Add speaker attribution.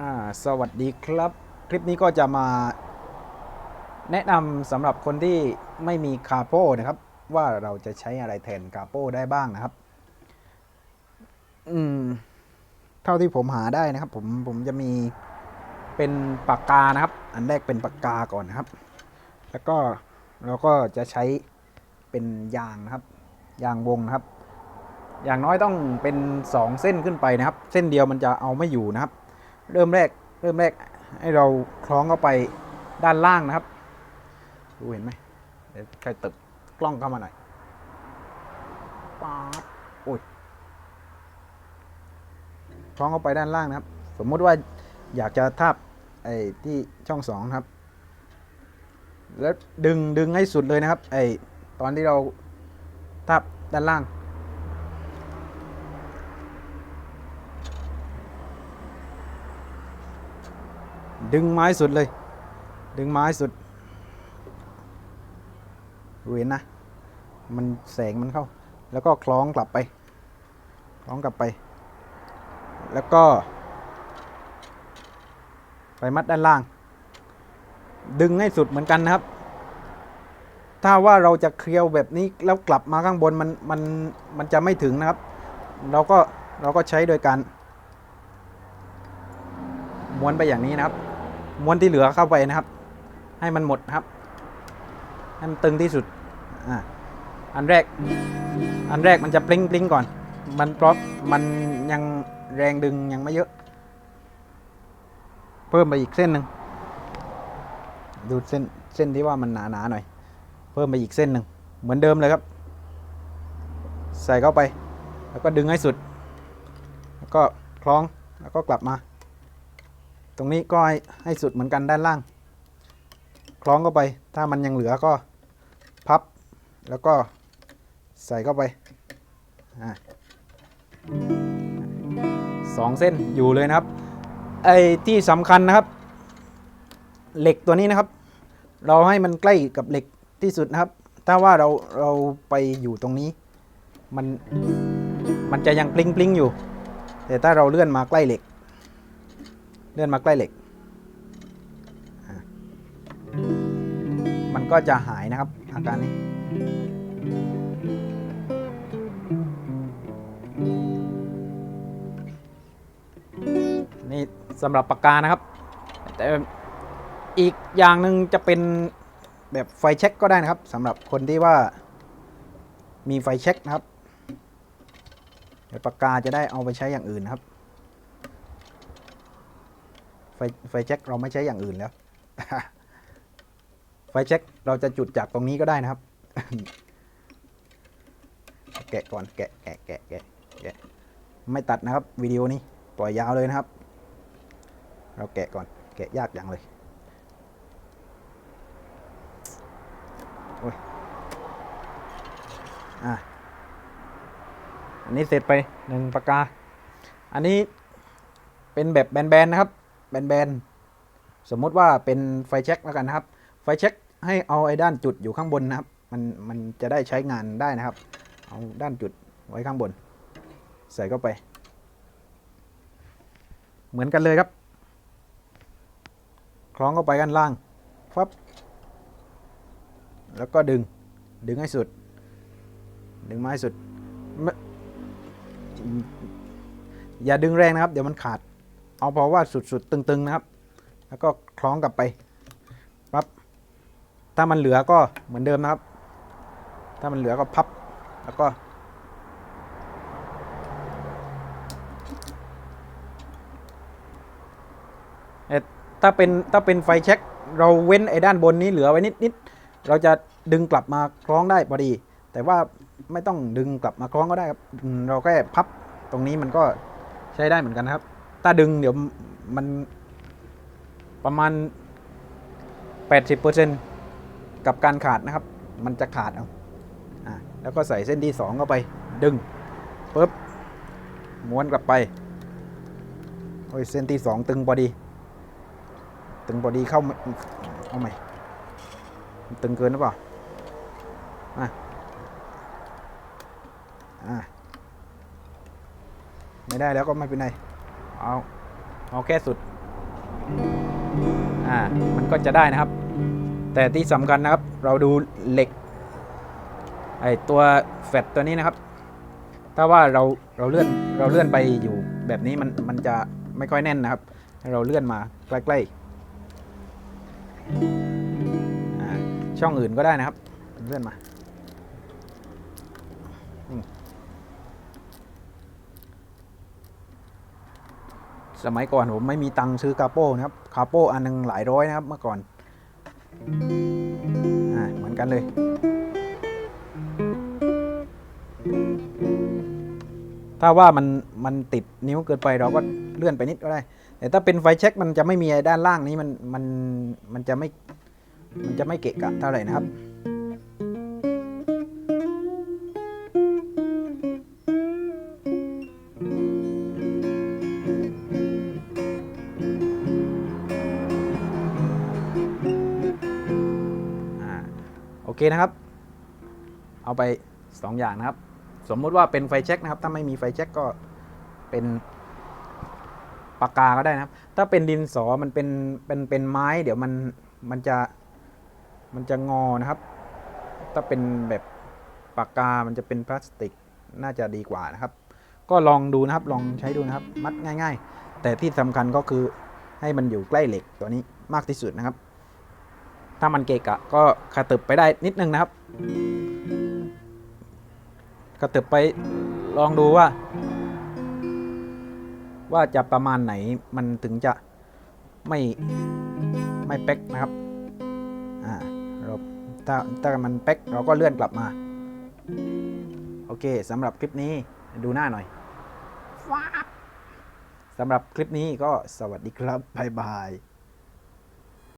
Speaker 1: อ่าสวัสดีครับ คลิปนี้ก็จะมา แนะนำสำหรับคนที่ไม่มีคาโป้นะครับ ว่าเราจะใช้อะไรแทนคาโป้ได้บ้างนะครับ อืม เท่าที่ผมหาได้นะครับ ผมผมจะมีเป็นปากกานะครับ อันแรกเป็นปากกาก่อนนะครับ แล้วก็เราก็จะใช้เป็นยางนะครับ ยางวงนะครับ อย่างน้อยต้องเป็น 2 เส้นขึ้นไปนะครับ เส้นเดียวมันจะเอาไม่อยู่นะครับ เริ่มแรกเริ่มแรกให้เราคล้องเข้าไปด้านล่างนะครับ ดูเห็นไหมเดี๋ยวใครตึกกล้องเข้ามาหน่อยป๊าบโอ้ยคล้องเข้าไปด้านล่างนะครับ สมมุติว่าอยากจะทาบไอ้ที่ช่องสองนะครับ แล้วดึงดึงให้สุดเลยนะครับ ไอ้ตอนที่เราทาบด้านล่าง ดึงไม้สุดเลย ดึงไม้สุดเห็นนะ มันแสงมันเข้า แล้วก็คล้องกลับไป คล้องกลับไป แล้วก็ ไปมัดด้านล่าง ดึงให้สุดเหมือนกันนะครับ ถ้าว่าเราจะเคลียวแบบนี้แล้วกลับมาข้างบนมันมันมันจะไม่ถึงนะครับ เราก็เราก็ใช้โดยการม้วนไปอย่างนี้นะครับ ม้วนที่เหลือเข้าไปนะครับ ให้มันหมดครับ ให้มันตึงที่สุดอ่าอันแรก อันแรกมันจะปลิ้งปลิ้งก่อน มันเพราะมันยังแรงดึงยังไม่เยอะ เพิ่มไปอีกเส้นหนึ่งดูเส้นเส้นที่ว่ามันหนาหนาๆหน่อย เพิ่มไปอีกเส้นหนึ่งเหมือนเดิมเลยครับ ใส่เข้าไป แล้วก็ดึงให้สุด แล้วก็คล้องแล้วก็กลับมา ตรงนี้ก็ให้ให้สุดเหมือนกันด้านล่าง คล้องเข้าไป ถ้ามันยังเหลือก็พับ แล้วก็ใส่เข้าไปอสองเส้นอยู่เลยนะครับ ไอ้ที่สำคัญนะครับ เหล็กตัวนี้นะครับ เราให้มันใกล้กับเหล็กที่สุดนะครับ ถ้าว่าเราเราไปอยู่ตรงนี้ มันมันจะยังปลิ้งปลิ้งอยู่ แต่ถ้าเราเลื่อนมาใกล้เหล็ก เลื่อนมาใกล้เหล็ก มันก็จะหายนะครับ อาการนี้ นี่สำหรับปากกานะครับ แต่อีกอย่างหนึ่งจะเป็นแบบไฟเช็คก็ได้นะครับสำหรับคนที่ว่ามีไฟเช็คนะครับเดี๋ยวปากกาจะได้เอาไปใช้อย่างอื่นนะครับ ไฟไฟแช็กเราไม่ใช้อย่างอื่นแล้ว ไฟแช็กเราจะจุดจากตรงนี้ก็ได้นะครับ แกะก่อนแกะแกะแกะแกะแกะไม่ตัดนะครับวิดีโอนี้ปล่อยยาวเลยนะครับ เราแกะก่อนแกะยากอย่างเลยโอ้ยอะอันนี้เสร็จไปหนึ่งปากกา อันนี้เป็นแบบแบนๆนะครับ บนๆ สมมุติว่าเป็นไฟแช็กแล้วกันนะครับ ไฟแช็กให้เอาไอ้ด้านจุดอยู่ข้างบนนะครับ มันมันจะได้ใช้งานได้นะครับ เอาด้านจุดไว้ข้างบน ใส่เข้าไป เหมือนกันเลยครับ คล้องเข้าไปกันล่างฟับ แล้วก็ดึง ดึงให้สุด ดึงมาให้สุด อย่าดึงแรงนะครับ เดี๋ยวมันขาด เอาเพราะว่าสุดๆตึง ๆ นะครับ แล้วก็คล้องกลับไปปั๊บถ้ามันเหลือก็เหมือนเดิมนะครับ ถ้ามันเหลือก็พับแล้วก็เอ่ถ้าเป็นถ้าเป็นไฟเช็ค เราเว้นไอ้ด้านบนนี้เหลือไว้นิดนิดๆเราจะดึงกลับมาคล้องได้พอดี แต่ว่าไม่ต้องดึงกลับมาคล้องก็ได้ครับ เราแค่พับตรงนี้มันก็ใช้ได้เหมือนกันครับ ถ้าดึงเดี๋ยวมันประมาณ 80%กับการขาดนะครับ มันจะขาดเอาอ่าแล้วก็ใส่เส้นที่2เข้าไปดึงปุ๊บม้วนกลับไปโอ้ยเส้นที่ 2 ตึงพอดี ตึงพอดีเข้าม่เอาใหม่ตึงเกินหรือเปล่าอะอะไม่ได้แล้วก็ไม่เป็นไร เอาเอาแค่สุด อ่า มันก็จะได้นะครับ แต่ที่สำคัญนะครับ เราดูเหล็ก ไอตัวแฟตตัวนี้นะครับ ถ้าว่าเราเราเลื่อนเราเลื่อนไปอยู่แบบนี้มันมันจะไม่ค่อยแน่นนะครับ เราเลื่อนมาใกล้ๆอ่าช่องอื่นก็ได้นะครับ เลื่อนมา สมัยก่อนผมไม่มีตังค์ซื้อคาโป้นะครับคาโป้อันหนึงหลายร้อยนะครับเมื่อก่อนอ่าเหมือนกันเลย ถ้าว่ามันมันติดนิ้วเกินไปเราก็เลื่อนไปนิดก็ได้ แต่ถ้าเป็นไฟแช็กมันจะไม่มีด้านล่างนี้มันมันมันจะไม่มันจะไม่เกะกะเท่าไหร่นะครับ เคนะครับ เอาไป 2 อย่างนะครับ สมมุติว่าเป็นไฟแช็กนะครับ ถ้าไม่มีไฟแช็กก็เป็นปากกาก็ได้นะครับ ถ้าเป็นดินสอมันเป็นเป็นเป็นไม้ เดี๋ยวมันมันจะมันจะงอนะครับ ถ้าเป็นแบบปากกา มันจะเป็นพลาสติกน่าจะดีกว่านะครับ ก็ลองดูนะครับลองใช้ดูนะครับ มัดง่าย ๆ แต่ที่สำคัญก็คือให้มันอยู่ใกล้เหล็กตัวนี้มากที่สุดนะครับ ถ้ามันเกะกะก็ขตึบไปได้นิดนึงนะครับกระเติบไปลองดูว่า ว่าจะประมาณไหนมันถึงจะไม่ไม่เป๊กนะครับอ่าเราถ้าถ้ามันเป๊กเราก็เลื่อนกลับมา โอเคสำหรับคลิปนี้ดูหน้าหน่อยสำหรับคลิปนี้ก็สวัสดีครับ บ๊ายบาย